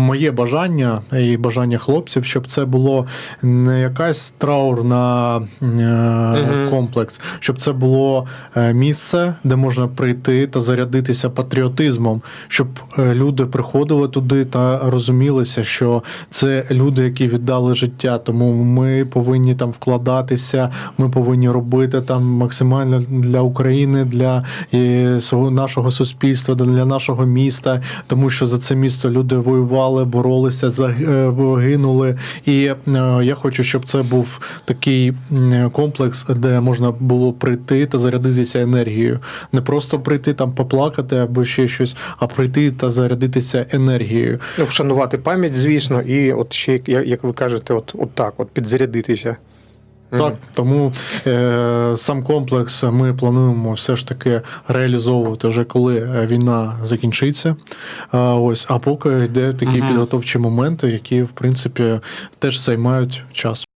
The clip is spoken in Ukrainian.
Моє бажання і бажання хлопців, щоб це було не якась траурна е, Мгм. комплекс, щоб це було е, місце, де можна прийти та зарядитися патріотизмом, щоб е, люди приходили туди та розумілися, що це люди, які віддали життя. Тому ми повинні там вкладатися, ми повинні робити там максимально для України, для е, нашого суспільства, для нашого міста, тому що за це місто люди воювали, боролися, загинули. І е, я хочу, щоб це був такий комплекс, де можна було прийти та зарядитися енергією. Не просто прийти там поплакати або ще щось, а прийти та зарядитися енергією. Ну, вшанувати пам'ять, звісно, і от ще, як ви кажете, от, от так, от підзарядитися. Так, тому е, сам комплекс ми плануємо все ж таки реалізовувати вже коли е, війна закінчиться. Е, ось, а поки йде такі Мгм. підготовчі моменти, які в принципі теж займають час.